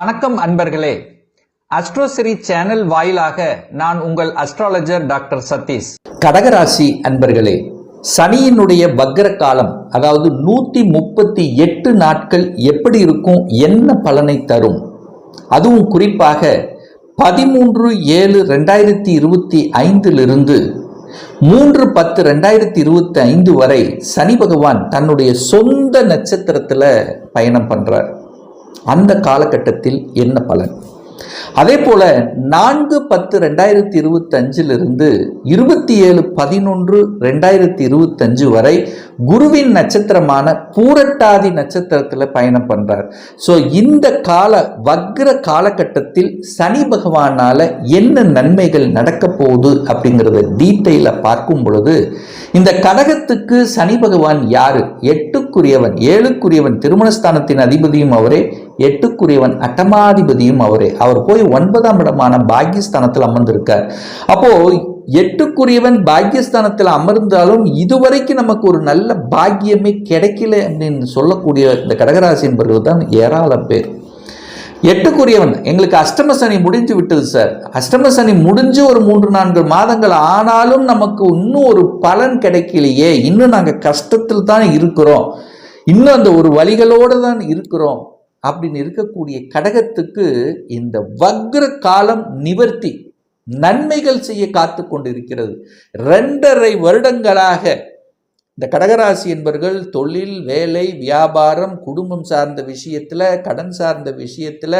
வணக்கம் அன்பர்களே. அஸ்ட்ரோசிரி சேனல் வாயிலாக நான் உங்கள் அஸ்ட்ராலஜர் டாக்டர் சதீஷ். கடகராசி அன்பர்களே சனியினுடைய வக்ர காலம் அதாவது நூத்தி முப்பத்தி எட்டு நாட்கள் எப்படி இருக்கும் என்ன பலனை தரும்? அதுவும் குறிப்பாக பதிமூன்று ஏழு ரெண்டாயிரத்தி இருபத்தி ஐந்திலிருந்து மூன்று பத்து ரெண்டாயிரத்தி இருபத்தி ஐந்து வரை சனி பகவான் தன்னுடைய சொந்த நட்சத்திரத்தில் பயணம் பண்ணுறார் அந்த காலகட்டத்தில் என்ன பலன்? அதே போல நான்கு பத்து ரெண்டாயிரத்தி இருபத்தஞ்சிலிருந்து இருபத்தி ஏழு பதினொன்று ரெண்டாயிரத்தி இருபத்தஞ்சு வரை குருவின் நட்சத்திரமான பூரட்டாதி நட்சத்திரத்தில் பயணம் பண்ணுறார் ஸோ இந்த கால வக்ர காலகட்டத்தில் சனி பகவானால் என்ன நன்மைகள் நடக்க போகுது அப்படிங்கிறத டீட்டெயில பார்க்கும் பொழுது இந்த கடகத்துக்கு சனி பகவான் யாரு? எட்டுக்குரியவன் ஏழுக்குரியவன் திருமணஸ்தானத்தின் அதிபதியும் அவரே எட்டுக்குரியவன் அட்டமாதிபதியும் அவரே. அவர் போய் ஒன்பதாம் இடமான பாகியஸ்தானத்தில் அமர்ந்திருக்கார். அப்போ எட்டுக்குரியவன் பாக்கியஸ்தானத்தில் அமர்ந்தாலும் இதுவரைக்கும் நமக்கு ஒரு நல்ல பாக்கியமே கிடைக்கல அப்படின்னு சொல்லக்கூடிய இந்த கடகராசி என்பவர்கள் தான் ஏராளம் பேர். எட்டுக்குரியவன் எங்களுக்கு அஷ்டம சனி முடிஞ்சு விட்டது சார். அஷ்டம சனி முடிஞ்சு ஒரு மூன்று நான்கு மாதங்கள் ஆனாலும் நமக்கு இன்னும் ஒரு பலன் கிடைக்கலையே. இன்னும் நாங்கள் கஷ்டத்தில் தான் இருக்கிறோம். இன்னும் அந்த ஒரு வழிகளோடு தான் இருக்கிறோம். அப்படின்னு இருக்கக்கூடிய கடகத்துக்கு இந்த வக்ர காலம் நிவர்த்தி நன்மைகள் செய்ய காத்து கொண்டிருக்கிறது. ரெண்டரை வருடங்களாக இந்த கடகராசி என்பவர்கள் தொழில் வேலை வியாபாரம் குடும்பம் சார்ந்த விஷயத்தில் கடன் சார்ந்த விஷயத்தில்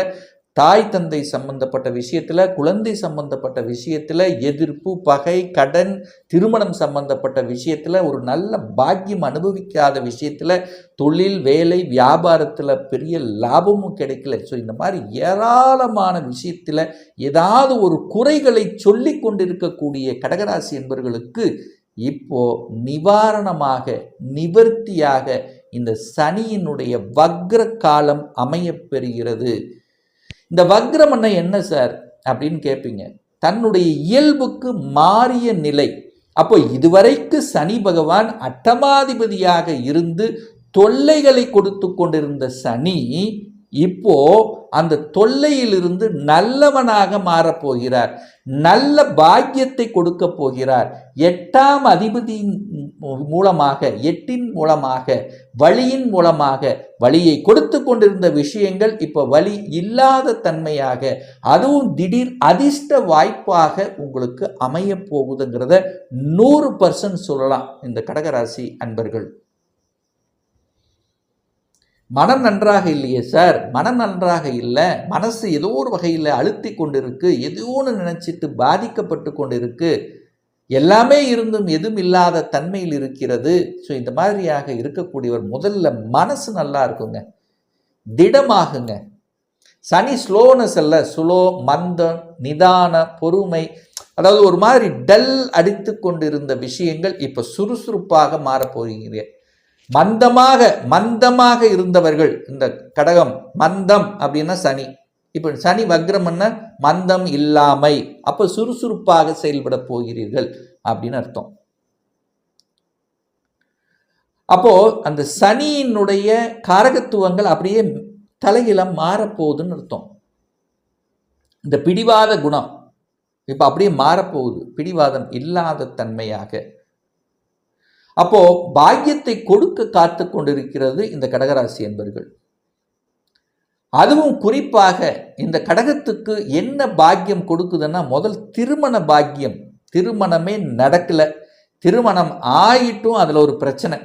தாய் தந்தை சம்பந்தப்பட்ட விஷயத்தில் குழந்தை சம்பந்தப்பட்ட விஷயத்தில் எதிர்ப்பு பகை கடன் திருமணம் சம்பந்தப்பட்ட விஷயத்தில் ஒரு நல்ல பாக்கியம் அனுபவிக்காத விஷயத்தில் தொழில் வேலை வியாபாரத்தில் பெரிய லாபமும் கிடைக்கல. ஸோ இந்த மாதிரி ஏராளமான விஷயத்தில் ஏதாவது ஒரு குறைகளை சொல்லி கொண்டிருக்கக்கூடிய கடகராசி என்பவர்களுக்கு இப்போ நிவாரணமாக நிவர்த்தியாக இந்த சனியினுடைய வக்ர காலம் அமையப்பெறுகிறது இந்த வக்ரம் என்ன என்ன சார்? அப்படின்னு கேட்பீங்க தன்னுடைய இயல்புக்கு மாறிய நிலை. அப்போ இதுவரைக்கு சனி பகவான் அட்டமாதிபதியாக இருந்து தொல்லைகளை கொடுத்து கொண்டிருந்த சனி இப்போ அந்த தொல்லையிலிருந்து நல்லவனாக மாறப்போகிறார். நல்ல பாக்கியத்தை கொடுக்க போகிறார். எட்டாம் அதிபதியின் மூலமாக எட்டின் மூலமாக வழியின் மூலமாக வழியை கொடுத்து கொண்டிருந்த விஷயங்கள் இப்போ வழி இல்லாத தன்மையாக அதுவும் திடீர் அதிர்ஷ்ட வாய்ப்பாக உங்களுக்கு அமைய போகுதுங்கிறத நூறு பர்சன்ட் சொல்லலாம் இந்த கடகராசி அன்பர்கள். மனம் நன்றாக இல்லையே சார் மனம் நன்றாக இல்லை. மனசு ஏதோ ஒரு வகையில் அழுத்தி கொண்டிருக்கு. ஏதோ ஒன்று நினச்சிட்டு பாதிக்கப்பட்டு கொண்டிருக்கு. எல்லாமே இருந்தும் எதுவும் இல்லாத தன்மையில் இருக்கிறது. ஸோ இந்த மாதிரியாக இருக்கக்கூடியவர் முதல்ல மனசு நல்லா இருக்குங்க. திடமாகுங்க. சனி ஸ்லோனஸ் அல்ல. சுலோ மந்தம் நிதான பொறுமை. அதாவது ஒரு மாதிரி டல் அடித்து கொண்டிருந்த விஷயங்கள் இப்போ சுறுசுறுப்பாக மாறப்போகிறீங்க மந்தமாக மந்தமாக இருந்தவர்கள் இந்த கடகம் மந்தம் அப்படின்னா சனி. இப்போ சனி வக்ரம்னா மந்தம் இல்லாமை. அப்போ சுறுசுறுப்பாக செயல்பட போகிறீர்கள் அப்படின்னு அர்த்தம். அப்போ அந்த சனியினுடைய காரகத்துவங்கள் அப்படியே தலையில மாறப்போகுதுன்னு அர்த்தம். இந்த பிடிவாத குணம் இப்போ அப்படியே மாறப்போகுது. பிடிவாதம் இல்லாத தன்மையாக. அப்போ பாக்கியத்தை கொடுக்க காத்து கொண்டிருக்கிறது இந்த கடகராசி என்பர்கள். அதுவும் குறிப்பாக இந்த கடகத்துக்கு என்ன பாக்கியம் கொடுக்குதுன்னா முதல் திருமண பாக்கியம். திருமணமே நடக்கல. திருமணம் ஆயிட்டும் அதில் ஒரு பிரச்சனை.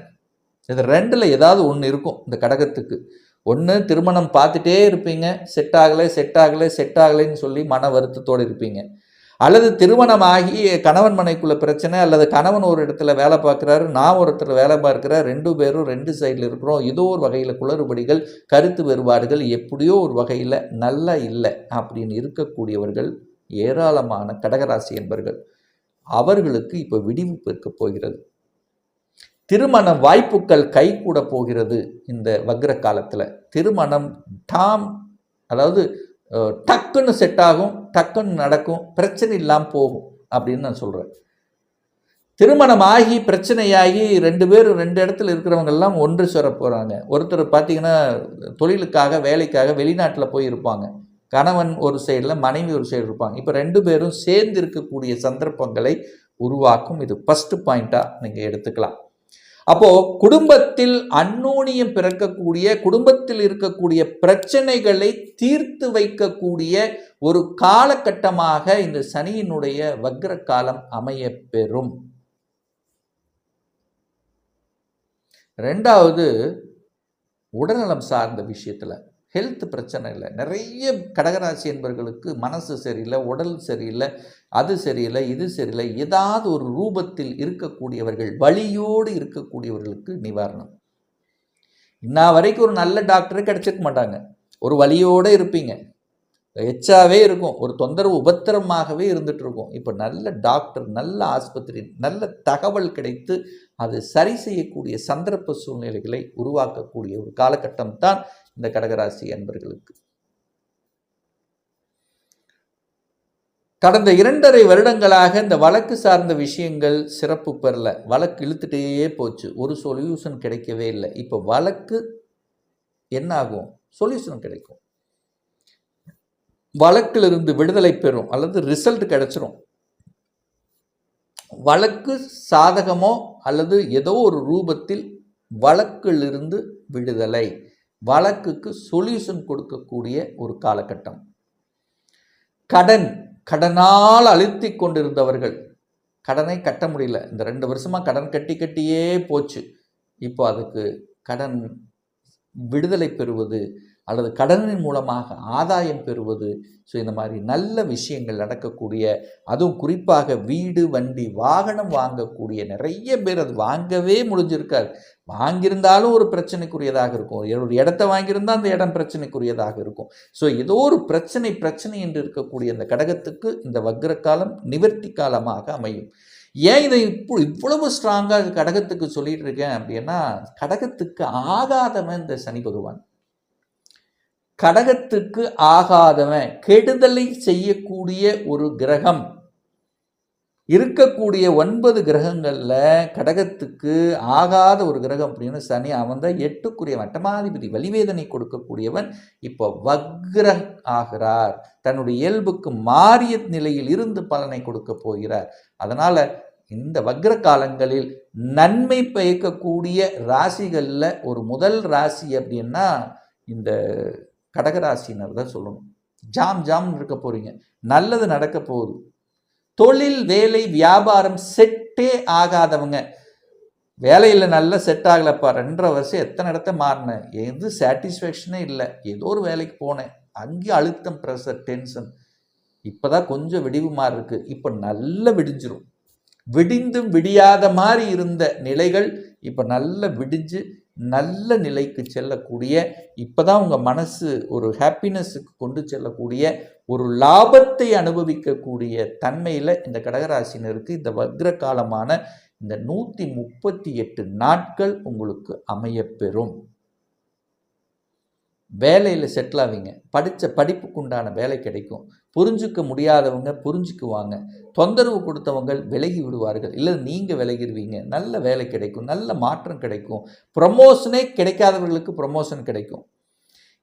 இது ரெண்டில் ஏதாவது ஒன்று இருக்கும் இந்த கடகத்துக்கு. ஒன்று திருமணம் பார்த்துட்டே இருப்பீங்க. செட் ஆகலை செட் ஆகலை செட் ஆகலைன்னு சொல்லி மன வருத்தத்தோடு இருப்பீங்க. அல்லது திருமணமாகி கணவன் மனைக்குள்ள பிரச்சனை அல்லது கணவன் ஒரு இடத்துல வேலை பார்க்குறாரு நான் ஒரு இடத்துல வேலை பார்க்குறேன் ரெண்டு பேரும் ரெண்டு சைடில் இருக்கிறோம் ஏதோ ஒரு வகையில் குளறுபடிகள் கருத்து வேறுபாடுகள் எப்படியோ ஒரு வகையில் நல்லா இல்லை அப்படின்னு இருக்கக்கூடியவர்கள் ஏராளமான கடகராசி என்பர்கள். அவர்களுக்கு இப்போ விடிவு பெருக்க போகிறது. திருமண வாய்ப்புகள் கைகூட போகிறது இந்த வக்ர காலத்தில். திருமணம் டாம் அதாவது டக்குன்னு செட் ஆகும் டக்குன்னு நடக்கும் பிரச்சனை இல்லாமல் போகும் அப்படின்னு நான் சொல்கிறேன் திருமணம் ஆகி பிரச்சனையாகி ரெண்டு பேரும் ரெண்டு இடத்துல இருக்கிறவங்கெல்லாம் ஒன்று சேர போகிறாங்க ஒருத்தர் பார்த்தீங்கன்னா தொழிலுக்காக வேலைக்காக வெளிநாட்டில் போய் இருப்பாங்க. கணவன் ஒரு சைடில் மனைவி ஒரு சைடு இருப்பாங்க. இப்போ ரெண்டு பேரும் சேர்ந்து இருக்கக்கூடிய சந்தர்ப்பங்களை உருவாக்கும் இது ஃபஸ்ட்டு பாயிண்ட்டாக நீங்கள் எடுத்துக்கலாம். அப்போ குடும்பத்தில் அன்னோனியம் பிறக்கக்கூடிய குடும்பத்தில் இருக்கக்கூடிய பிரச்சனைகளை தீர்த்து வைக்கக்கூடிய ஒரு காலகட்டமாக இந்த சனியினுடைய வக்ர காலம் அமைய பெறும் ரெண்டாவது உடல்நலம் சார்ந்த விஷயத்தில் ஹெல்த் பிரச்சனை இல்லை. நிறைய கடகராசி என்பவர்களுக்கு மனசு சரியில்லை உடல் சரியில்லை அது சரியில்லை இது சரியில்லை ஏதாவது ஒரு ரூபத்தில் இருக்கக்கூடியவர்கள் வழியோடு இருக்கக்கூடியவர்களுக்கு நிவாரணம். இன்ன வரைக்கும் ஒரு நல்ல டாக்டரே கிடச்சிருக்க மாட்டாங்க. ஒரு வழியோடு இருப்பீங்க. எச்சாவே இருக்கும். ஒரு தொந்தரவு உபத்திரமாகவே இருந்துட்டு இருக்கும். இப்போ நல்ல டாக்டர் நல்ல ஆஸ்பத்திரி நல்ல தகவல் கிடைத்து அது சரி செய்யக்கூடிய சந்தர்ப்ப சூழ்நிலைகளை உருவாக்கக்கூடிய ஒரு காலகட்டம் தான் இந்த கடகராசி என்பர்களுக்கு கடந்த இரண்டரை வருடங்களாக இந்த வழக்கு சார்ந்த விஷயங்கள் சிறப்பு பெறல. வழக்கு இழுத்துட்டே போச்சு. ஒரு சொல்யூஷன் கிடைக்கவே இல்லை. இப்போ வழக்கு என்ன ஆகும் சொல்யூஷன் கிடைக்கும். வழக்கிலிருந்து விடுதலை பெறும் அல்லது ரிசல்ட் கிடைச்சிரும். வழக்கு சாதகமோ அல்லது ஏதோ ஒரு ரூபத்தில் வழக்கிலிருந்து விடுதலை. வழக்குக்கு சொல்யூஷன் கொடுக்கக்கூடிய ஒரு காலகட்டம். கடன் கடனால் அழுத்தி கொண்டிருந்தவர்கள். கடனை கட்ட முடியல. இந்த ரெண்டு வருஷமாக கடன் கட்டி கட்டியே போச்சு. இப்போ அதுக்கு கடன் விடுதலை பெறுவது அல்லது கடனின் மூலமாக ஆதாயம் பெறுவது. ஸோ இந்த மாதிரி நல்ல விஷயங்கள் நடக்கக்கூடிய அதுவும் குறிப்பாக வீடு வண்டி வாகனம் வாங்கக்கூடிய நிறைய பேர் அது வாங்கவே முடிஞ்சிருக்காது. வாங்கியிருந்தாலும் ஒரு பிரச்சனைக்குரியதாக இருக்கும். ஒரு இடத்த வாங்கியிருந்தால் அந்த இடம் பிரச்சனைக்குரியதாக இருக்கும். ஸோ ஏதோ ஒரு பிரச்சனை பிரச்சனை என்று இருக்கக்கூடிய அந்த கடகத்துக்கு இந்த வக்ர காலம் நிவர்த்தி காலமாக அமையும். ஏன் இதை இப்போ இவ்வளவு ஸ்ட்ராங்காக கடகத்துக்கு சொல்லிட்டு இருக்கேன் அப்படின்னா கடகத்துக்கு ஆகாதவன் இந்த சனி பகவான். கடகத்துக்கு ஆகாதவன் கெடுதலை செய்யக்கூடிய ஒரு கிரகம். இருக்கக்கூடிய ஒன்பது கிரகங்களில் கடகத்துக்கு ஆகாத ஒரு கிரகம் அப்படின்னு சனி அவன் எட்டுக்குரிய வட்டமாதிபதி வலிவேதனை கொடுக்கக்கூடியவன் இப்போ வக்ர ஆகிறார். தன்னுடைய இயல்புக்கு மாறிய நிலையில் இருந்து பலனை கொடுக்க போகிறார். அதனால் இந்த வக்ர காலங்களில் நன்மை பயக்கக்கூடிய ராசிகளில் ஒரு முதல் ராசி அப்படின்னா இந்த கடகராசினர் தான் சொல்லணும். ஜாம் ஜாம் இருக்க போகிறீங்க நல்லது நடக்க போகுது. தொழில் வேலை வியாபாரம் செட்டே ஆகாதவங்க. வேலையில் நல்லா செட் ஆகலப்பா. ரெண்டரை வருஷம் எத்தனை இடத்த மாறினேன்? எது சாட்டிஸ்ஃபேக்ஷனே இல்லை. ஏதோ ஒரு வேலைக்கு போனேன். அங்கேயும் அழுத்தம் ப்ரெஷர் டென்ஷன் இப்போ தான் கொஞ்சம் விடிவு மாதிரி இருக்குது இப்போ நல்லா விடிஞ்சிரும். விடிந்தும் விடியாத மாதிரி இருந்த நிலைகள் இப்போ நல்லா விடிஞ்சு நல்ல நிலைக்கு செல்லக்கூடிய இப்போ தான் உங்கள் மனசு ஒரு ஹாப்பினஸுக்கு கொண்டு செல்லக்கூடிய ஒரு லாபத்தை அனுபவிக்கக்கூடிய தன்மையில் இந்த கடகராசினருக்கு இந்த வக்ர காலமான இந்த நூற்றி முப்பத்தி எட்டு நாட்கள் உங்களுக்கு அமையப்பெறும். வேலையில் செட்டில் ஆவீங்க. படித்த படிப்புக்கு உண்டான வேலை கிடைக்கும். புரிஞ்சுக்க முடியாதவங்க புரிஞ்சுக்குவாங்க. தொந்தரவு கொடுத்தவங்க விலகி விடுவார்கள். இல்லை நீங்கள் விலகிடுவீங்க நல்ல வேலை கிடைக்கும். நல்ல மாற்றம் கிடைக்கும். ப்ரமோஷனே கிடைக்காதவர்களுக்கு ப்ரமோஷன் கிடைக்கும்.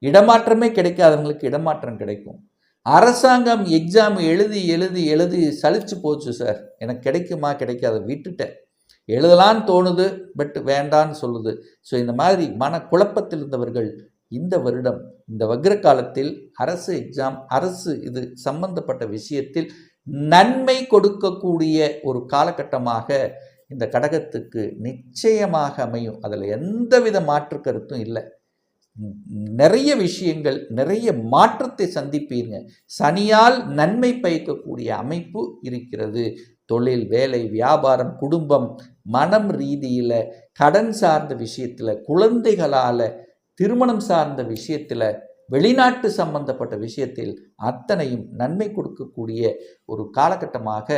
இடமாற்றமே கிடைக்காதவங்களுக்கு இடமாற்றம் கிடைக்கும். அரசாங்கம் எக்ஸாம் எழுதி எழுதி எழுதி சலிச்சு போச்சு சார் எனக்கு கிடைக்குமா கிடைக்காத? விட்டுட்டேன். எழுதலான்னு தோணுது பட் வேண்டான்னு சொல்லுது. ஸோ இந்த மாதிரி மன குழப்பத்தில் இருந்தவர்கள் இந்த வருடம் இந்த வக்ர காலத்தில் அரசு எக்ஸாம் அரசு இது சம்பந்தப்பட்ட விஷயத்தில் நன்மை கொடுக்கக்கூடிய ஒரு காலகட்டமாக இந்த கடகத்துக்கு நிச்சயமாக அமையும். அதில் எந்தவித மாற்று கருத்தும் இல்லை. நிறைய விஷயங்கள் நிறைய மாற்றத்தை சந்திப்பீங்க. சனியால் நன்மை பயக்கக்கூடிய அமைப்பு இருக்கிறது. தொழில் வேலை வியாபாரம் குடும்பம் மனம் ரீதியில் கடன் சார்ந்த விஷயத்தில் குழந்தைகளால் திருமணம் சார்ந்த விஷயத்தில் வெளிநாட்டு சம்பந்தப்பட்ட விஷயத்தில் அத்தனையும் நன்மை கொடுக்கக்கூடிய ஒரு காலகட்டமாக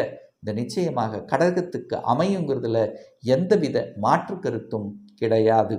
இந்த நிச்சயமாக கடகத்துக்கு அமையுங்கிறதுல எந்தவித மாற்று கருத்தும் கிடையாது.